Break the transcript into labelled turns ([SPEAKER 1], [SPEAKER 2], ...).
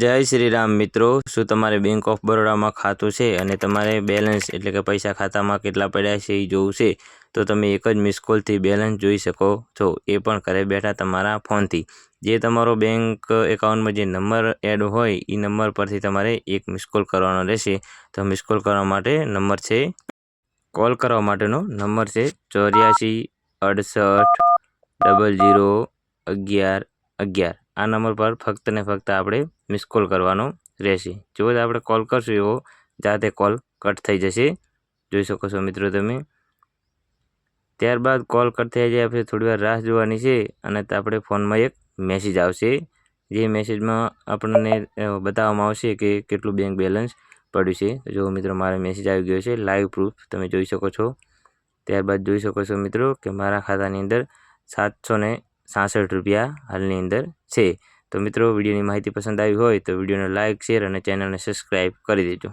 [SPEAKER 1] જય શ્રી રામ મિત્રો, શું તમારે બેંક ઓફ બરોડામાં ખાતું છે અને તમારે બેલેન્સ એટલે કે પૈસા ખાતામાં કેટલા પડ્યા છે એ જોવું છે? તો તમે એક જ મિસ કોલથી બેલેન્સ જોઈ શકો છો, એ પણ ઘરે બેઠા તમારા ફોનથી જે તમારો બેંક એકાઉન્ટમાં જે નંબર એડ હોય, એ નંબર પરથી તમારે એક મિસ કોલ કરવાનો રહેશે. તો મિસ કોલ કરવા માટે નંબર છે કોલ કરવા માટેનો નંબર છે ચોર્યાસી અડસઠ ડબલ જીરો અગિયાર અગિયાર. આ નંબર પર ફક્ત ને ફક્ત આપણે મિસ કોલ કરવાનો રહેશે. જો આપણે કોલ કરશું એવો, જાતે કોલ કટ થઈ જશે. જોઈ શકો છો મિત્રો તમે. ત્યારબાદ કોલ કટ થઈ જાય આપણે થોડી વાર રાહ જોવાની છે અને આપણે ફોનમાં એક મેસેજ આવશે. જે મેસેજમાં આપણને બતાવવામાં આવશે કે કેટલું બેંક બેલેન્સ પડ્યું છે. જો મિત્રો, મારે મેસેજ આવી ગયો છે લાઈવ પ્રૂફ તમે જોઈ શકો છો. ત્યારબાદ જોઈ શકો છો મિત્રો કે મારા ખાતાની અંદર સાતસો ને સાસઠ રૂપિયા હાલની અંદર છે. તો મિત્રો, વિડીયોની માહિતી પસંદ આવી હોય તો વિડીયોને લાઇક શેર અને ચેનલને સબસ્ક્રાઈબ કરી દેજો.